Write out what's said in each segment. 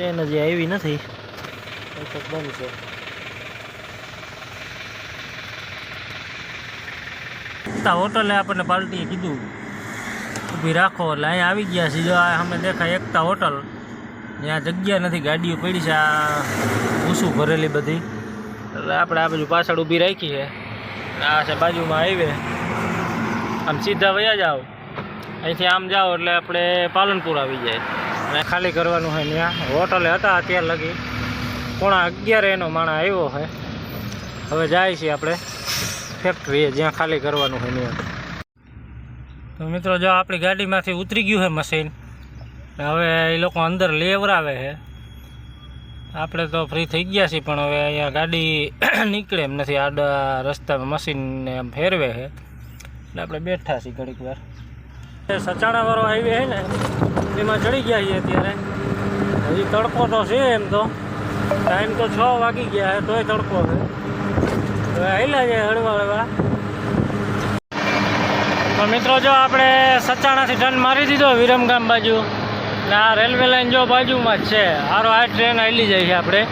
Train હજી આવી નથી. બંધ છે. હોટલે આપણને પાર્ટીએ કીધું. ઊભી રાખો એટલે અહીંયા આવી ગયા છે જો આ અમે દેખાય એકતા હોટલ. ત્યાં જગ્યા નથી ગાડીઓ પડી છે આ ઊંસું ભરેલી બધી. એટલે આપણે આ બાજુ પાછળ ઊભી રાખી છે. આ છે બાજુમાં હાઈવે. આમ સીધા વયા જાઓ. અહીંથી આમ જાઓ એટલે આપણે પાલનપુર આવી જાય. અને ખાલી કરવાનું છે ત્યાં હોટલે હતા અત્યાર લગી. પોણા અગિયારે એનો માણા આવ્યો છે હવે જાય છે આપણે ફેક્ટરીએ જ્યાં ખાલી કરવાનું હોય ત્યાં તો મિત્રો, જો આપણી ગાડીમાંથી ઉતરી ગયું છે મશીન હવે એ લોકો અંદર લેવરાવે છે આપણે તો ફ્રી થઈ ગયા છીએ, પણ હવે અહીંયા ગાડી નીકળે એમ નથી. આડા રસ્તામાં મશીનને એમ ફેરવે છે એટલે આપણે બેઠા છીએ ઘડીક વાર. સચાણાવાળો હાઈવે છે ને એમાં ચડી ગયા છીએ અત્યારે. હજી તડકો તો છે એમ તો. ટાઈમ તો છ વાગી ગયા છે, તોય તડકો છે. હવે આવેલા છે હળવા હળવા. તો મિત્રો, જો આપણે સચાણાથી ટર્ન મારી દીધો વિરમગામ બાજુ ને આ રેલવે લાઈન જો બાજુમાં જ છે. હારો આ ટ્રેન આવેલી જાય છે આપણે.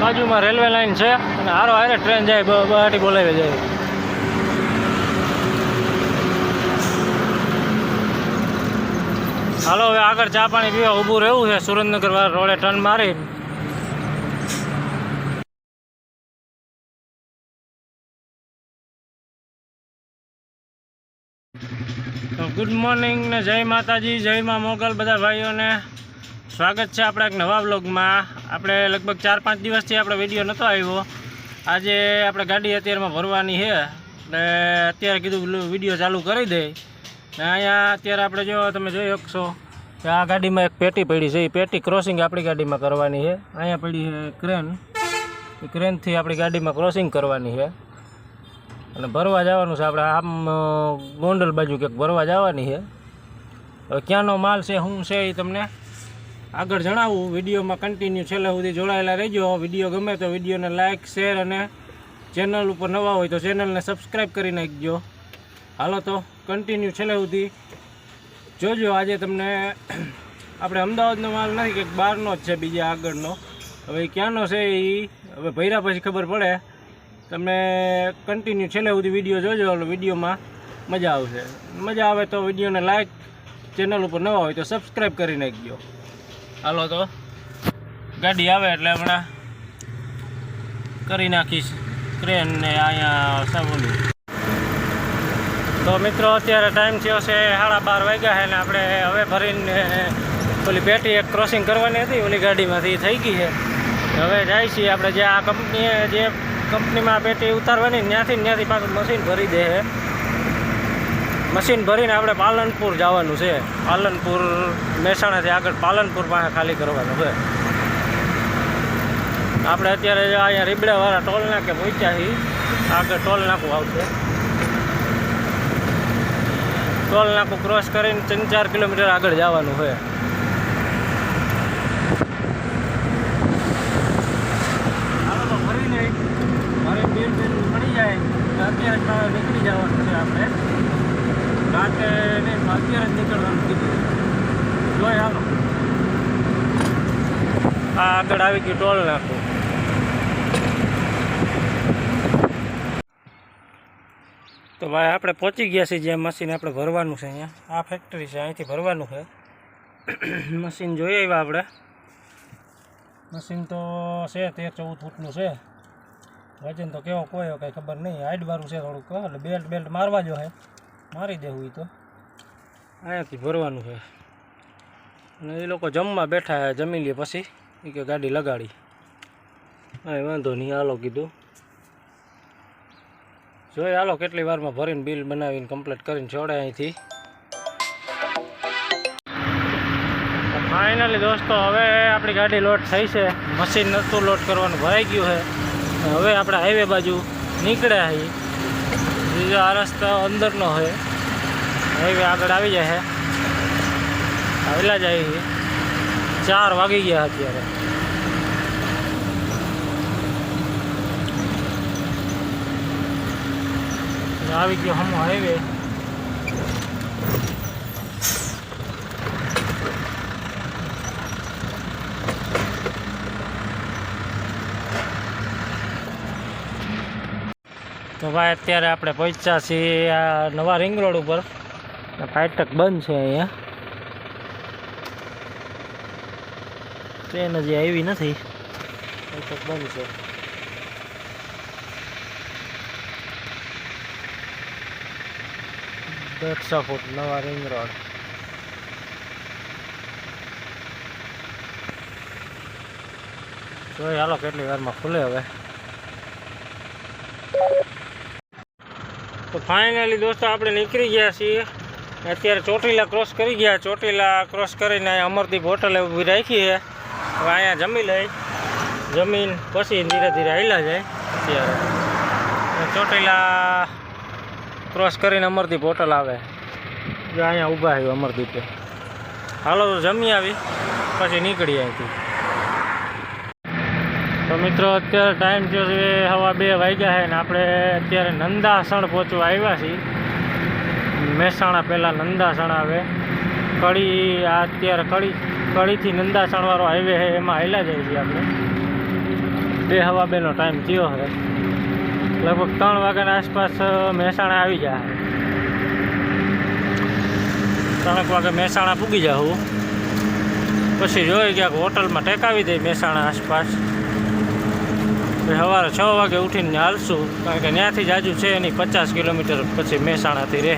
બાજુમાં રેલવે લાઈન છે, અને હારો હારે ટ્રેન જાય બહાટી બોલાવી જાય. હાલો, હવે આગળ ચા પાણી પીવા ઊભું રહેવું છે. સુરેન્દ્રનગર રોડે ટર્ન મારી. તો ગુડ મોર્નિંગ ને જય માતાજી, જય માં મોગલ બધા ભાઈઓને. સ્વાગત છે આપણા એક નવા બ્લોગમાં આપણે લગભગ ચાર પાંચ દિવસથી આપણે વીડિયો નહોતો આવ્યો. આજે આપણે ગાડી અત્યારમાં ભરવાની છે. એટલે અત્યારે કીધું વીડિયો ચાલુ કરી દે. ને અહીંયા અત્યારે આપણે જો તમે જોઈ શકશો કે આ ગાડીમાં એક પેટી પડી છે. એ પેટી ક્રોસિંગ આપણી ગાડીમાં કરવાની છે. અહીંયા પડી છે ક્રેન એ ક્રેનથી આપણી ગાડીમાં ક્રોસિંગ કરવાની છે. અને ભરવા જવાનું છે આપણે આમ ગોંડલ બાજુ ક્યાંક ભરવા જવાની છે. હવે ક્યાંનો માલ છે, શું છે એ તમને આગળ જણાવું. વિડીયોમાં કન્ટિન્યુ છેલ્લે સુધી જોડાયેલા રહેજો. વીડિયો ગમે તો વિડીયોને લાઇક શેર અને ચેનલ ઉપર નવા હોય તો ચેનલને સબસ્ક્રાઈબ કરી નાખજો. હાલો તો કન્ટિન્યુ છેલ્લે સુધી. જોજો, આજે તમને આપણે અમદાવાદનો માલ નથી કે બહારનો જ છે, બીજા આગળનો. હવે ક્યાંનો છે એ હવે ભૈરા પછી ખબર પડે. તમે કન્ટિન્યુ છેલ્લે સુધી વીડિયો જોજો એટલે વિડીયોમાં મજા આવશે. મજા આવે તો વિડીયોને લાઈક ચેનલ ઉપર નવા હોય તો સબસ્ક્રાઈબ કરી નાખજો. હાલો તો, ગાડી આવે એટલે હમણાં કરી નાખીશ. ક્રેન ને અહીંયા સાબુની. તો મિત્રો, અત્યારે ટાઈમ થયો છે સાડા બાર વાગ્યા છે ને આપણે હવે ભરીને ઓલી પેટી એક ક્રોસિંગ કરવાની હતી, ઓલી ગાડીમાંથી થઈ ગઈ છે. હવે જાય છીએ આપણે જે આ કંપનીએ જે કંપનીમાં પેટી ઉતારવાની, ત્યાંથી ત્યાંથી પાછું મશીન ભરી દે છે. મશીન ભરીને આપણે પાલનપુર જવાનું છે. પાલનપુર, મહેસાણાથી આગળ પાલનપુર પાસે ખાલી કરવાનું છે. આપણે અત્યારે અહીંયા રીબડાવાળા ટોલ નાકે પહોંચ્યા છીએ. આગળ ટોલ નાકું આવશે. ટોલ નાકું ક્રોસ કરીને ત્રણ ચાર કિલોમીટર આગળ જવાનું મારે નીકળી જવાનું છે આપણે. રાતે નહીં, અત્યારે જ નીકળવાનું કીધું. જોઈ હાલો. આ આગળ આવી ગયું ટોલ નાખું તો ભાઈ આપણે પહોંચી ગયા છીએ જ્યાં મશીન આપણે ભરવાનું છે અહીંયા. આ ફેક્ટરી છે, અહીંથી ભરવાનું છે. મશીન જોઈ આવ્યા આપણે. મશીન તો છે તેર ચૌદ ફૂટનું છે. વજન તો કેવો કોઈ કાંઈ ખબર નહીં. હાઈટવાળું છે થોડુંક એટલે બેલ્ટ બેલ્ટ મારવા જો હે. મારી દેવું એ તો. અહીંયાથી ભરવાનું છે. અને એ લોકો જમવા બેઠા જમી લે પછી. એ કે ગાડી લગાડી. હા વાંધો નહીં, હાલો કીધું. જોઈએ હાલો, કેટલી વારમાં ભરીને બિલ બનાવીને કમ્પ્લીટ કરીને છોડે અહીંથી. ફાઇનલી દોસ્તો, હવે આપણી ગાડી લોડ થઈ છે. મશીન નહોતું લોડ કરવાનું, ભરાઈ ગયું છે. અને હવે આપણે હાઈવે બાજુ નીકળ્યા છીએ. બીજો આ રસ્તો અંદરનો છે. હાઈવે આગળ આવી જાય છે. આવેલા જાય છે ચાર વાગી ગયા અત્યારે. આવી ગયો હમો હાઈવે. તો ભાઈ, અત્યારે આપણે પહોંચ્યા છીએ આ નવા રિંગ રોડ ઉપર. ફાટક બંધ છે અહીંયા. ટ્રેન હજી આવી નથી. ફાટક બંધ છે. દોઢસો ફૂટ, નવા રિંગ રોડ. જોઈ, હાલો, કેટલી વારમાં ખુલે હવે. તો ફાઇનલી દોસ્તો, આપણે નીકળી ગયા છીએ. અત્યારે ચોટીલા ક્રોસ કરી ગયા. ચોટીલા ક્રોસ કરીને અમરદીપ હોટલે ઊભી રાખી છે. હવે અહીંયા જમી લઈ. જમીન પછી ધીરે ધીરે હાલ્યા જાય અત્યારે. ચોટીલા ક્રોસ કરીને અમરદીપ હોટલ આવે. જો અહીંયા ઊભા આવ્યું અમરદીપે. હાલો તો જમી આવી, પછી નીકળી અહીંથી. તો મિત્રો, અત્યારે ટાઈમ થયો છે હવા બે વાગ્યા છે ને આપણે અત્યારે નંદાસણ પહોંચવા આવ્યા છીએ. મહેસાણા પહેલાં નંદાસણ આવે. કડી, આ અત્યારે કડી, કડીથી નંદાસણવાળો હાઈવે છે, એમાં હાલ્યા જઈએ છીએ આપણે. બે હવા બેનો ટાઈમ થયો છે. લગભગ ત્રણ વાગ્યાના આસપાસ મહેસાણા આવી જાય ત્રણેક વાગે મહેસાણા પૂગી જાઉં પછી જોઈ ક્યાંક હોટલમાં ટેકાવી દઈ મહેસાણા આસપાસ. સવારે છ વાગે ઉઠીને હાલશું, કારણ કે ત્યાંથી જ આજુ છે એની પચાસ કિલોમીટર પછી મહેસાણાથી રહે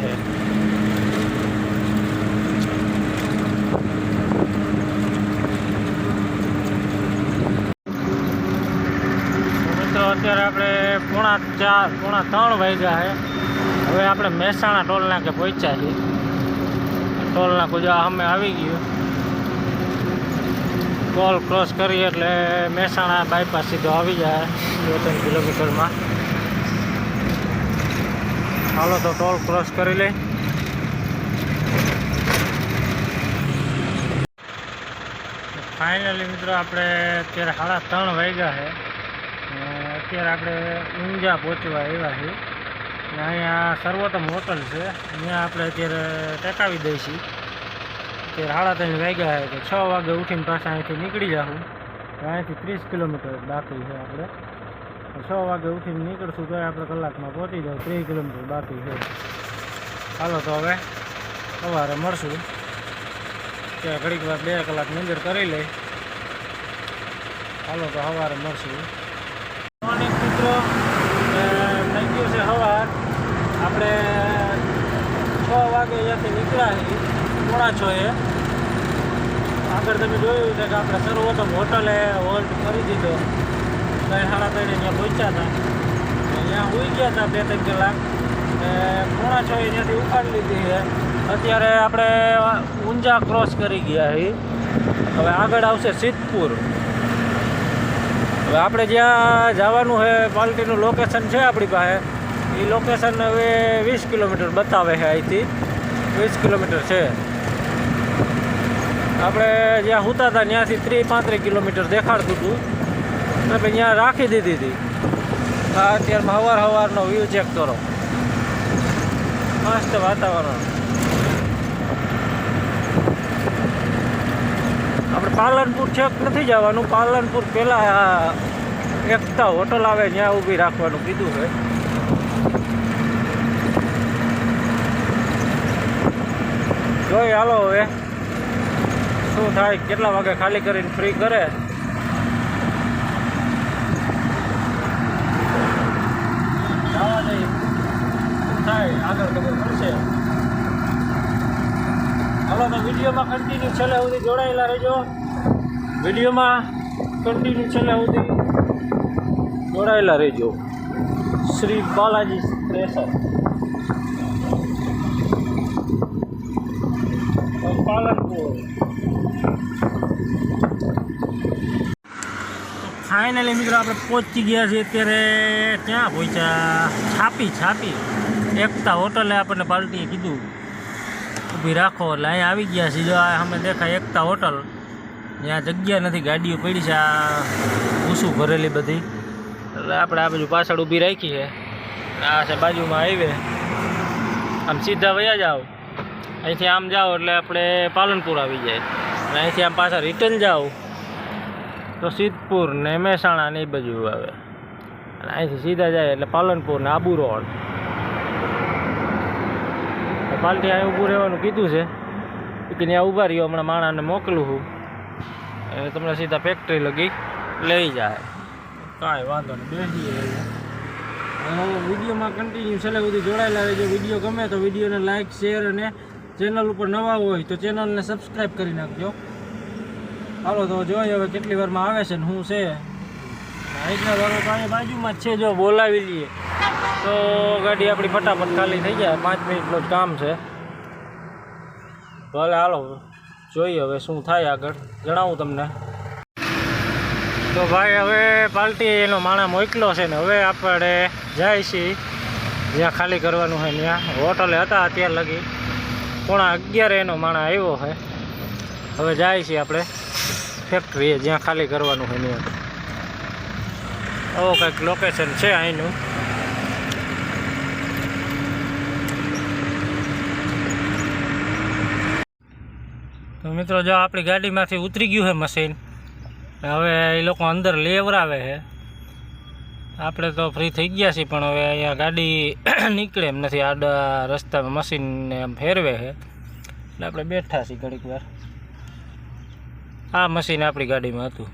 તો મિત્રો અત્યારે આપણે પોણા ચાર પોણા ત્રણ વાગ્યા છે હવે આપણે મહેસાણા ટોલ નાકે પહોંચ્યા છીએ. ટોલ નાકું જો અમે આવી ગયું. ટોલ ક્રોસ કરીએ એટલે મહેસાણા બાયપાસ સીધો આવી જાય, બે ત્રણ કિલોમીટરમાં. હાલો તો ટોલ ક્રોસ કરી લઈ. ફાઇનલી મિત્રો, આપણે અત્યારે સાડા ત્રણ વાગ્યા છે ને અત્યારે આપણે ઊંઝા પહોંચવા આવ્યા છીએ. ને અહીંયા સર્વોત્તમ હોટલ છે. ત્યાં આપણે અત્યારે ટેકાવી દઈશી. અત્યારે સાડા ત્રણ વાગ્યા છે તો છ વાગે ઉઠીને પાછા અહીંથી નીકળી જાઉં અહીંયાથી ત્રીસ કિલોમીટર બાકી છે આપણે. છ વાગે ઉઠીને નીકળશું તો આપણે કલાકમાં પહોંચી જાઉં ત્રીસ કિલોમીટર બાકી છે. ચાલો તો હવે સવારે મળશું. ત્યાં ઘડીક વાર બે કલાક નજર કરી લઈ. ચાલો તો સવારે મળશું. મોર્નિંગ મિત્રો થઈ ગયું છે સવાર આપણે છ વાગે અહીંયાથી નીકળ્યા, પોણા છ એ. આગળ તમે જોયું છે કે આપણે સર્વોત્તમ હોટલે હોલ્ટ કરી દીધો. ત્રણ સાડા ત્રણે અહીંયા પહોંચ્યા હતા. અહીંયા હોઈ ગયા હતા બે ત્રણ કલાક. પોણા છ એ ત્યાંથી ઉપાડી લીધી છે. અત્યારે આપણે ઊંઝા ક્રોસ કરી ગયા છીએ. હવે આગળ આવશે સિદ્ધપુર. હવે આપણે જ્યાં જવાનું છે, પાલટીનું લોકેશન છે આપણી પાસે. એ લોકેશન હવે વીસ કિલોમીટર બતાવે છે અહીંથી. વીસ કિલોમીટર છે. આપણે જ્યાં સૂતા હતા, ત્યાંથી ત્રીસ પાંત્રીસ કિલોમીટર દેખાડતું હતું. એટલે ત્યાં રાખી દીધી હતી. આ અત્યારમાં હવાર હવારનો વ્યૂ ચેક કરો. મસ્ત વાતાવરણ. આપણે પાલનપુર છેક નથી જવાનું. પાલનપુર પહેલાં એકતા હોટલ આવે, ત્યાં ઊભી રાખવાનું કીધું છે. જોઈ, હાલો હવે. શું થાય, કેટલા વાગે ખાલી કરીને ફ્રી કરે જવા દઈએ શું થાય આગળ ખબર પડશે હાલો તો વિડીયોમાં કન્ટિન્યુ છેલ્લે સુધી જોડાયેલા રહેજો. વિડીયોમાં કન્ટિન્યુ છેલ્લે સુધી જોડાયેલા રહેજો. શ્રી બાલાજી પ્રેશર પાલનપુર. ફાઇનલી મિત્રો આપણે પહોંચી ગયા છીએ અત્યારે ક્યાં પહોંચ્યા? છાપી છાપી. એકતા હોટલે આપણને પાર્ટીએ કીધું. ઊભી રાખો. એટલે અહીંયા આવી ગયા છીએ. જો આ અમે દેખાય એકતા હોટલ. ત્યાં જગ્યા નથી. ગાડીઓ પડી છે. આ ભૂસું ભરેલી બધી. એટલે આપણે આ બાજુ પાછળ ઊભી રાખી છે. આ છે બાજુમાં હાઈવે. આમ સીધા વયા જાઓ. અહીંથી આમ જાઓ એટલે આપણે પાલનપુર આવી જાય. અને અહીંથી આમ પાછા રિટર્ન જાઓ. તો સિદ્ધપુર ને મહેસાણા ને એ બાજુ આવે. અને અહીંથી સીધા જાય એટલે પાલનપુર ને આબુ રોડ. પાલટી આ ઊભું રહેવાનું કીધું છે. કે ત્યાં ઊભા રહ્યો, હમણાં માણાને મોકલું હું એ તમને સીધા ફેક્ટરી લગી લઈ જાય. કાંઈ વાંધો નહીં, બેસીએ વિડીયોમાં કન્ટિન્યુ છેલ્લે સુધી જોડાયેલા રહેજો. વીડિયો ગમે તો વિડીયોને લાઇક શેર અને ચેનલ ઉપર નવા હોય તો ચેનલને સબસ્ક્રાઈબ કરી નાખજો. હાલો, તો જોઈએ હવે કેટલી વારમાં આવે છે ને શું છે. અહીંના વારો તો બાજુમાં જ છે, જો બોલાવી લઈએ. તો ગાડી આપણી ફટાફટ ખાલી થઈ જાય. પાંચ મિનિટનું જ કામ છે. ભલે હાલો, જોઈએ હવે શું થાય આગળ. જણાવું તમને. તો ભાઈ હવે પાર્ટી એનો માણા મોકલો છે ને, હવે આપણે જાય છીએ. જ્યાં ખાલી કરવાનું હોય ત્યાં. હોટલે હતા અત્યાર લગી. પોણા અગિયારે એનો માણા આવ્યો છે. હવે જાય છીએ આપણે ફેક્ટરીએ જ્યાં ખાલી કરવાનું હોય ત્યાં. આવો કંઈક લોકેશન છે અહીંનું. તો મિત્રો જો આપણી ગાડીમાંથી ઉતરી ગયું છે મશીન હવે એ લોકો અંદર લેવરાવે છે આપણે તો ફ્રી થઈ ગયા છીએ, પણ હવે અહીંયા ગાડી નીકળે એમ નથી. આડા રસ્તામાં મશીનને એમ ફેરવે છે એટલે આપણે બેઠા છીએ ઘડીક વાર. આ મશીન આપણી ગાડીમાં હતું.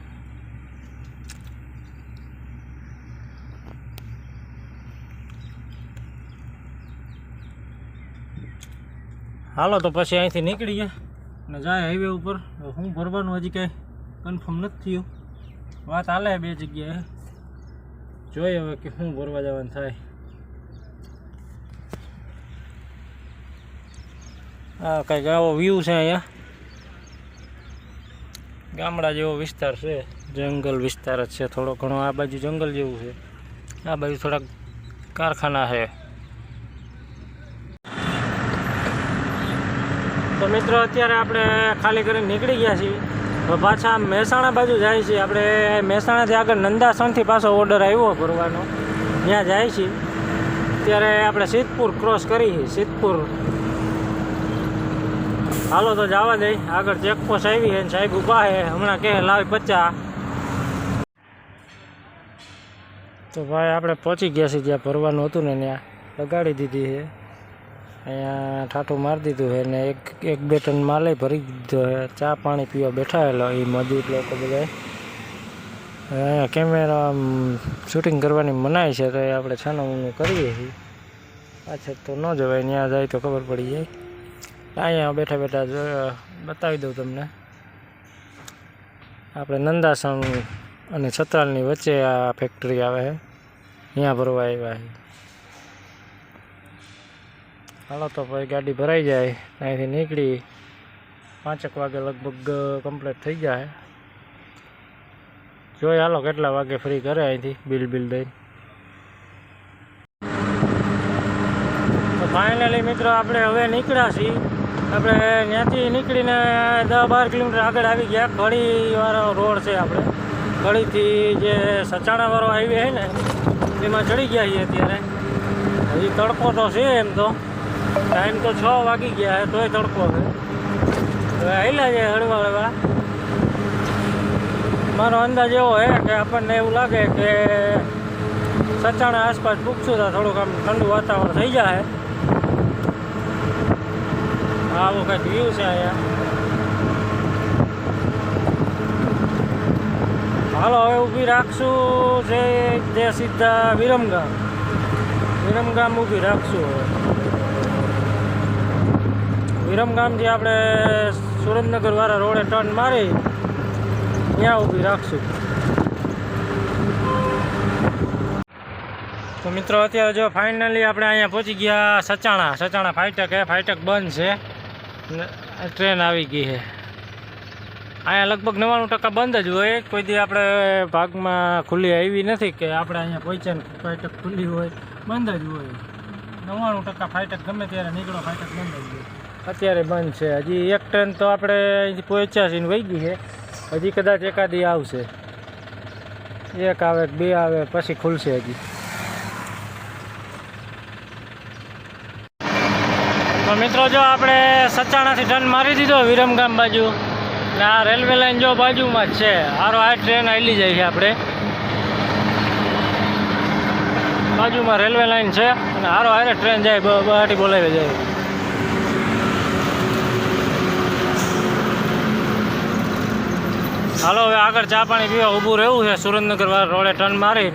હાલો, તો પછી અહીંથી નીકળી ગયા. અને જાય હાઈવે ઉપર. હું ભરવાનું હજી કાંઈ કન્ફર્મ નથી થયું. વાત હાલે બે જગ્યાએ. જોઈએ હવે કે શું ભરવા જવાનું થાય. હા કંઈક આવો વ્યૂ છે અહીંયા. ગામડા જેવો વિસ્તાર છે. જંગલ વિસ્તાર જ છે થોડો ઘણો. આ બાજુ જંગલ જેવું છે. આ બાજુ થોડાક કારખાના છે. તો મિત્રો, અત્યારે આપણે ખાલી કરીને નીકળી ગયા છીએ. પાછા મહેસાણા બાજુ જાય છે આપણે મહેસાણાથી આગળ નંદાસણથી પાછો ઓર્ડર આવ્યો ભરવાનો. ત્યાં જાય છીએ. ત્યારે આપણે સિદ્ધપુર ક્રોસ કરી સિદ્ધપુર. હાલો તો જવા દઈ આગળ ચેકપોસ્ટ આવી છે સાહેબ ઊભા છે. હમણાં કહે લાવી પચા તો ભાઈ, આપણે પહોંચી ગયા છીએ જ્યાં ભરવાનું હતું ને ત્યાં. લગાડી દીધી છે. અહીંયા ઠાઠું મારી દીધું છે ને એક એક બે ટન માલે ભરી દીધો છે. ચા પાણી પીવા બેઠાયેલો એ મજૂર લોકો બધા અહીંયા કેમેરા શૂટિંગ કરવાની મનાય છે તો એ આપણે છાનું કરીએ છીએ. પાછળ તો ન જવાય ત્યાં જાય તો ખબર પડી જાય. અહીંયા બેઠા બેઠા બતાવી દઉં તમને. આપણે નંદાસણ અને છત્રાલની વચ્ચે આ ફેક્ટરી આવે છે. અહીંયા ભરવા આવ્યા છે. હાલો તો પછી ગાડી ભરાઈ જાય, અહીંથી નીકળી. પાંચેક વાગે લગભગ કમ્પ્લીટ થઈ જાય. જોઈ હાલો કેટલા વાગે ફ્રી કરે અહીંથી બિલ બિલ દઈને. તો ફાઇનલી મિત્રો આપણે હવે નીકળ્યા છીએ. આપણે ત્યાંથી નીકળીને દસ બાર કિલોમીટર આગળ આવી ગયા. કડીવાળો રોડ છે આપણે. ઘડીથી જે સચાણાવાળો હાઈવે છે ને, એમાં ચડી ગયા છીએ અત્યારે. હજી તડકો તો છે એમ તો. ટાઈમ તો છ વાગી ગયા છે તોય તડકો છે. હવે આવેલા છે હળવા હળવા મારો અંદાજ એવો છે કે આપણને એવું લાગે કે સચાણા આસપાસ પૂછશું તો થોડુંક આમ ઠંડુ વાતાવરણ થઈ જાય આવો કંઈક વ્યૂ છે અહીંયા. હાલો, હવે ઊભી રાખશું જે સીધા વિરમગામ. વિરમગામ ઊભી રાખશું હવે. વિરમગામથી આપણે સુરેન્દ્રનગરવાળા રોડે ટર્ન મારી, ત્યાં ઊભી રાખશું. તો મિત્રો, અત્યારે જો ફાઇનલી આપણે અહીંયા પહોંચી ગયા સચાણા. સચાણા ફાઇટક હે, ફાઇટક બંધ છે. ટ્રેન આવી ગઈ છે અહીંયા લગભગ નવ્વાણું ટકા બંધ જ હોય. કોઈ દી આપણે ભાગમાં ખુલ્લી આવી નથી કે આપણે અહીંયા પહોંચે ને ફાઈટક ખુલ્લી હોય. બંધ જ હોય. નવ્વાણું ટકા ફાઇટક ગમે ત્યારે નીકળો, ફાઇટક બંધ જ હોય. અત્યારે બંધ છે. હજી એક ટ્રેન તો આપણે અહીંથી પહોંચ્યા ને વહી ગઈ છે. હજી કદાચ એકાદી આવશે. એક આવે, બે આવે, પછી ખુલશે હજી. તો મિત્રો, જો આપણે સચાણાથી ટર્ન મારી દીધો વિરમગામ બાજુ, ને આ રેલવે લાઈન જો બાજુમાં જ છે. હારો આ ટ્રેન આવેલી જાય છે આપણે. બાજુમાં રેલવે લાઈન છે, અને હારો હારે ટ્રેન જાય બ- બોલાવી જાય. હાલો, હવે આગળ ચા પાણી પીવા ઊભું રહેવું છે. સુરેન્દ્રનગર વાળા રોડે ટર્ન મારી.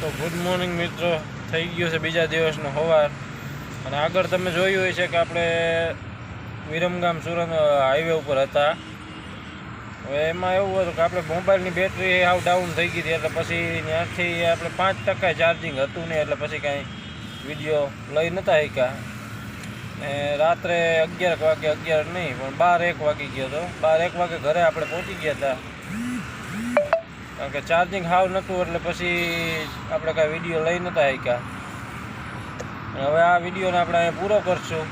તો ગુડ મોર્નિંગ મિત્રો. થઈ ગયો છે બીજા દિવસનો સવાર અને આગળ તમે જોયું હોય છે કે આપણે વિરમગામ સુરત હાઈવે ઉપર હતા. હવે એમાં એવું હતું કે આપણે મોબાઈલની બેટરી આવ ડાઉન થઈ ગઈ હતી. એટલે પછી ત્યાંથી આપણે પાંચ ટકા ચાર્જિંગ હતું નહીં. એટલે પછી કાંઈ વીડિયો લઈ નહોતા શક્યા. ને રાત્રે અગિયાર વાગે અગિયાર નહીં, પણ બાર એક વાગી ગયો હતો બાર એક વાગે ઘરે આપણે પહોંચી ગયા હતા કારણ કે ચાર્જિંગ હાવ નહોતું, એટલે પછી આપણે કાંઈ વીડિયો લઈ નહોતા શક્યા હવે આ વિડીયોને આપણે અહીંયા પૂરો કરશું.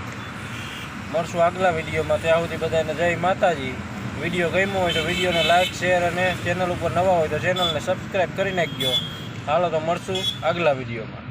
મળશું આગલા વિડીયોમાં ત્યાં સુધી બધાને જય માતાજી. વીડિયો ગમ્યો હોય તો વિડીયોને લાઇક શેર અને ચેનલ ઉપર નવા હોય તો ચેનલને સબસ્ક્રાઈબ કરી નાખજો. હાલો તો મળશું આગલા વિડીયોમાં